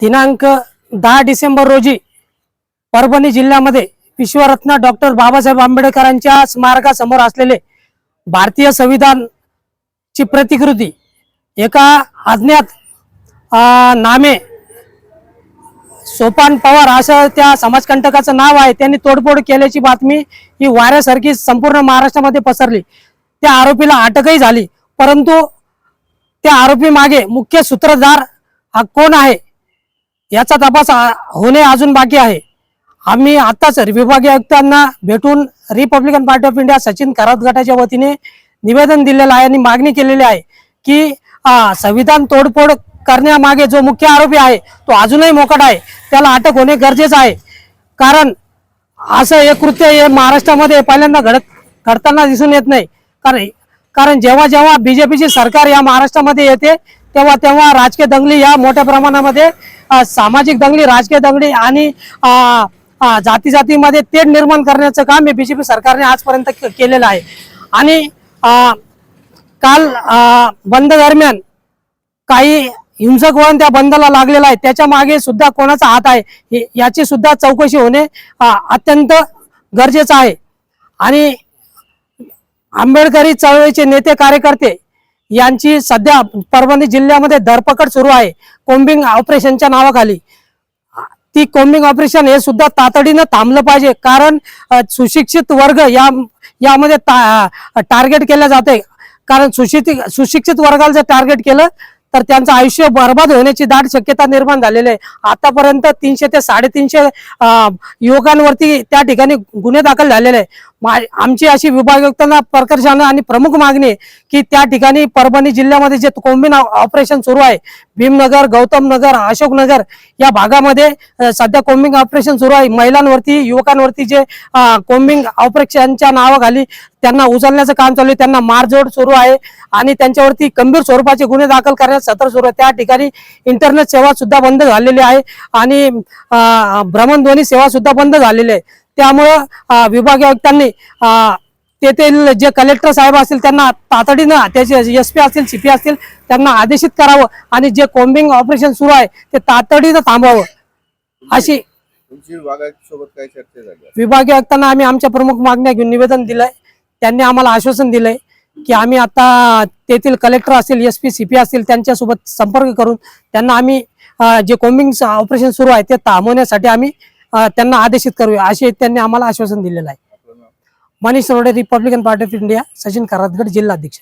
दिनांक दहा डिसेंबर रोजी परभणी जिल्ह्यामध्ये विश्वरत्न डॉक्टर बाबासाहेब आंबेडकरांच्या स्मारकासमोर असलेले भारतीय संविधान ची प्रतिकृती एका अज्ञात नामे सोपान पवार असं त्या समाजकंटकाचं नाव आहे. त्यांनी तोडफोड केल्याची बातमी ही वाऱ्यासारखी संपूर्ण महाराष्ट्रामध्ये पसरली. त्या आरोपीला अटकही झाली. परंतु त्या आरोपी मागे मुख्य सूत्रधार हा कोण आहे? याचा तपास होणे अजून बाकी आहे. आम्ही आताच विभागीय आयुक्तांना भेटून Republican Party of India Sachin Karat गटाच्या वतीने निवेदन दिलेलं आहे आणि मागणी केलेली आहे की संविधान तोडफोड करण्यामागे जो मुख्य आरोपी आहे तो अजूनही मोकट आहे. त्याला अटक होणे गरजेचं आहे. कारण असं हे कृत्य हे महाराष्ट्रामध्ये पहिल्यांदा घडत घडताना दिसून येत नाही. कारण कारण जेव्हा जेव्हा बीजेपीची सरकार या महाराष्ट्रामध्ये येते तेव्हा तेव्हा राजकीय दंगली या मोठ्या प्रमाणामध्ये सामाजिक दंगली राजकीय दंगली आणि जाती जातीमध्ये तेढ निर्माण करण्याचं काम हे बीजेपी सरकारने आजपर्यंत के- केलेलं आहे. आणि काल बंद दरम्यान काही हिंसक वळण त्या बंदला लागलेला आहे. त्याच्यामागे सुद्धा कोणाचा हात आहे याची सुद्धा चौकशी होणे अत्यंत गरजेचं आहे. आणि आंबेडकरी चळवळीचे नेते कार्यकर्ते यांची सध्या परभणी जिल्ह्यामध्ये धरपकड सुरू आहे. कोम्बिंग ऑपरेशनच्या नावाखाली. ती कोम्बिंग ऑपरेशन हे सुद्धा तातडीनं थांबलं पाहिजे. कारण सुशिक्षित वर्ग या यामध्ये टार्गेट केलं जाते. कारण सुशिक्षित सुशिक्षित वर्गाला जर टार्गेट केलं तर त्यांचं आयुष्य बर्बाद होण्याची दाट शक्यता निर्माण झालेली आहे. आतापर्यंत तीनशे ते साडेतीनशे युवकांवरती त्या ठिकाणी गुन्हे दाखल झालेले आहे आमची अशी विभागयुक्तांना प्रकर्षानं आणि प्रमुख मागणी की त्या ठिकाणी परभणी जिल्ह्यामध्ये जे कोंबिन ऑपरेशन सुरू आहे भीमनगर गौतम नगर अशोकनगर या भागामध्ये सध्या कोम्बिंग ऑपरेशन सुरू आहे. महिलांवरती युवकांवरती जे कोंबिंग कोम्बिंग ऑपरेशनच्या नावाखाली त्यांना उचलण्याचं काम चालू आहे. त्यांना मारझोड सुरू आहे आणि त्यांच्यावरती गंभीर स्वरूपाचे गुन्हे दाखल करण्यास सत्र सुरू आहे. त्या ठिकाणी इंटरनेट सेवा सुद्धा बंद झालेली आहे आणि भ्रमणध्वनी सेवा सुद्धा बंद झालेली आहे. त्यामुळं विभागीय आयुक्तांनी तेथील जे कलेक्टर साहेब असतील त्यांना तातडीनं त्याचे एस पी असतील सीपी असतील त्यांना आदेशित करावं आणि जे कोम्बिंग ऑपरेशन सुरू आहे ते तातडीनं थांबवावं. अशी विभागीय आयुक्तांना आम्ही आमच्या प्रमुख मागण्या घेऊन निवेदन दिलंय. त्यांनी आम्हाला आश्वासन दिलंय की आम्ही आता तेथील कलेक्टर असतील एस पी सी पी असतील त्यांच्यासोबत संपर्क करून त्यांना आम्ही जे कोम्बिंग ऑपरेशन सुरू आहे ते थांबवण्यासाठी आम्ही त्यांना आदेशित करूया असे त्यांनी आम्हाला आश्वासन दिलेलं आहे. Manish Rode Republican Party of India Sachin करातगड जिल्हाध्यक्ष.